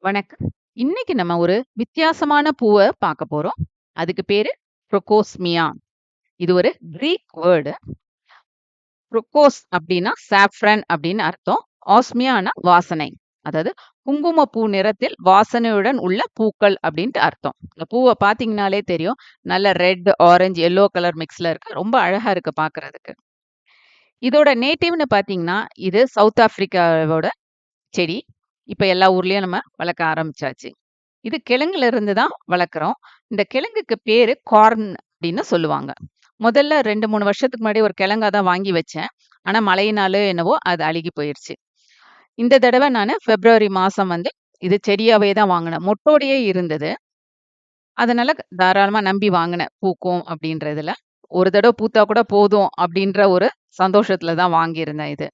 வணக்கம். இன்னைக்கு நம்ம ஒரு வித்தியாசமான பூவ பார்க்க போறோம். அதுக்கு பேரு ப்ரொகோஸ்மியா. இது ஒரு கிரீக் வேர்டு. ப்ரொகோஸ் அப்படின்னா சாஃப்ரன் அப்படின்னு அர்த்தம். ஆஸ்மியானா வாசனை. அதாவது குங்கும பூ நிறத்தில் வாசனையுடன் உள்ள பூக்கள் அப்படின்ட்டு அர்த்தம். இந்த பூவ பார்த்தீங்கனாலே தெரியும். நல்ல ரெட், ஆரஞ்சு எல்லோ கலர் மிக்ஸ்ல இருக்கு. ரொம்ப அழகா இருக்கு பார்க்கறதுக்கு. இதோட நேட்டிவ்னு பார்த்தீங்கன்னா, இது சவுத் ஆப்பிரிக்காவோட செடி. இப்ப எல்லா ஊர்லயும் நம்ம வளர்க்க ஆரம்பிச்சாச்சு. இது கிழங்குல இருந்து தான் வளர்க்குறோம். இந்த கிழங்குக்கு பேரு கார்ன் அப்படின்னு சொல்லுவாங்க. முதல்ல 2, 3 வருஷத்துக்கு முன்னாடி ஒரு கிழங்கா தான் வாங்கி வச்சேன். ஆனா மழையினாலோ என்னவோ அது அழுகி போயிருச்சு. இந்த தடவை நான் பிப்ரவரி மாசம் வந்து இது செடியாகவே தான் வாங்குனேன். மொட்டோடயே இருந்தது. அதனால தாராளமா நம்பி வாங்குனேன். பூக்கும் அப்படின்றதுல ஒரு தடவை பூத்தா கூட போதும் அப்படின்ற ஒரு சந்தோஷத்துல தான் வாங்கியிருந்தேன் இது.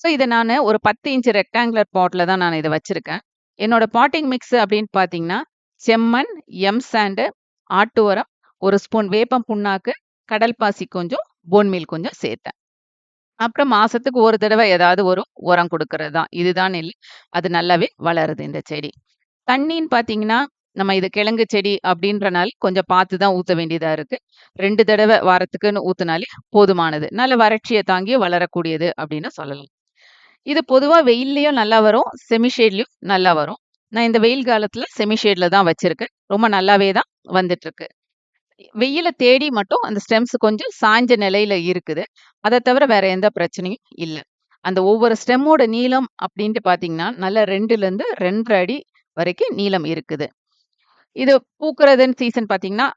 ஸோ இத நானு ஒரு 10 இன்ச் ரெக்டாங்குலர் பாட்டில் தான் நான் இத வச்சிருக்கேன். என்னோட பாட்டிங் மிக்ஸ் அப்படின்னு பார்த்தீங்கன்னா, செம்மண், எம் சாண்டு, ஆட்டு உரம், ஒரு ஸ்பூன் வேப்பம் புண்ணாக்கு, கடல் பாசி கொஞ்சம், போன் மீல் கொஞ்சம் சேர்த்தேன். அப்புறம் மாசத்துக்கு ஒரு தடவை ஏதாவது ஒரு உரம் கொடுக்கறது தான். இதுதான் இல்லை அது நல்லாவே வளருது இந்த செடி. தண்ணின்னு பார்த்தீங்கன்னா, நம்ம இது கிழங்கு செடி அப்படின்றனால கொஞ்சம் பார்த்து தான் ஊத்த வேண்டியதா இருக்கு. ரெண்டு தடவை வாரத்துக்குன்னு ஊத்துனாலே போதுமானது. நல்ல வறட்சியை தாங்கி வளரக்கூடியது அப்படின்னு சொல்லலாம். இது பொதுவாக வெயில்லையும் நல்லா வரும். செமி ஷேட்லையும் நல்லா வரும். நான் இந்த வெயில் காலத்தில் செமி ஷேடில் தான் வச்சிருக்கேன். ரொம்ப நல்லாவே தான் வந்துட்டுருக்கு. வெயில தேடி மட்டும் அந்த ஸ்டெம்ஸ் கொஞ்சம் சாய்ஞ்ச நிலையில இருக்குது. அதை தவிர வேற எந்த பிரச்சனையும் இல்லை அந்த ஒவ்வொரு ஸ்டெம்மோட நீளம் அப்படின்ட்டு பார்த்தீங்கன்னா, நல்ல 2லருந்து 2 1/2 அடி வரைக்கும் நீளம் இருக்குது. இது பூக்குறதுன்னு சீசன் பார்த்தீங்கன்னா,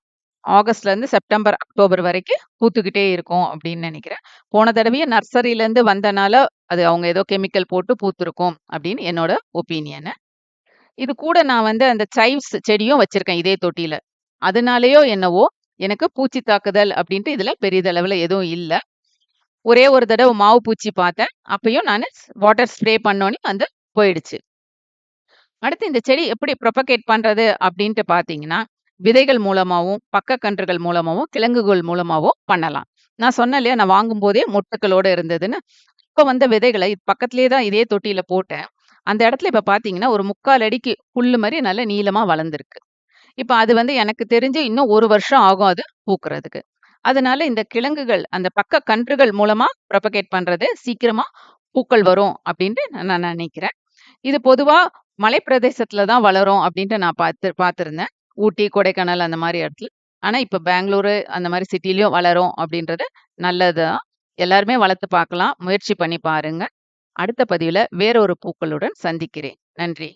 ஆகஸ்ட்லேருந்து செப்டம்பர், அக்டோபர் வரைக்கும் பூத்துக்கிட்டே இருக்கும் அப்படின்னு நினைக்கிறேன் போன தடவையும் நர்சரியிலேருந்து வந்தனால, அது அவங்க ஏதோ கெமிக்கல் போட்டு பூத்துருக்கும் அப்படின்னு என்னோட ஒப்பீனியனு. இது கூட நான் வந்து அந்த சைவ்ஸ் செடியும் வச்சிருக்கேன் இதே தொட்டியில. அதனாலயோ என்னவோ, எனக்கு பூச்சி தாக்குதல் அப்படின்ட்டு இதுல பெரியதளவில் எதுவும் இல்ல. ஒரே ஒரு தடவ மாவு பூச்சி பார்த்தேன். அப்பயும் நானு வாட்டர் ஸ்ப்ரே பண்ணோன்னே வந்து போயிடுச்சு. அடுத்து இந்த செடி எப்படி ப்ரொபகேட் பண்றது அப்படின்ட்டு பார்த்தீங்கன்னா, விதைகள் மூலமாவும், பக்க கன்றுகள் மூலமாகவும் கிழங்குகள் மூலமாகவும் பண்ணலாம். நான் சொன்னேன் இல்லையா, நான் வாங்கும்போதே மொட்டுக்களோட இருந்ததுன்னு. இப்போ வந்த விதைகளை பக்கத்துலேயே தான் இதே தொட்டியில போட்டேன். அந்த இடத்துல இப்ப பார்த்தீங்கன்னா, ஒரு 3/4 அடிக்கு புல்லு மாதிரி நல்ல நீளமா வளர்ந்துருக்கு இப்ப அது வந்து எனக்கு தெரிஞ்சு இன்னும் ஒரு வருஷம் ஆகும் அது பூக்குறதுக்கு. அதனால இந்த கிழங்குகள், அந்த பக்க கன்றுகள் மூலமா ப்ரொபகேட் பண்றது சீக்கிரமா பூக்கள் வரும் அப்படின்ட்டு நான் நினைக்கிறேன் இது பொதுவா மலை பிரதேசத்துல தான் வளரும் அப்படின்ட்டு நான் பார்த்து பார்த்திருந்தேன். ஊட்டி, கொடைக்கானல் அந்த மாதிரி இடத்துல. ஆனா இப்ப பெங்களூரு அந்த மாதிரி சிட்டிலையும் வளரும் அப்படின்றது நல்லது தான். எல்லாருமே வளர்த்து பார்க்கலாம். முயற்சி பண்ணி பாருங்க. அடுத்த பதிவுல வேற ஒரு பூக்களுடன் சந்திக்கிறேன். நன்றி.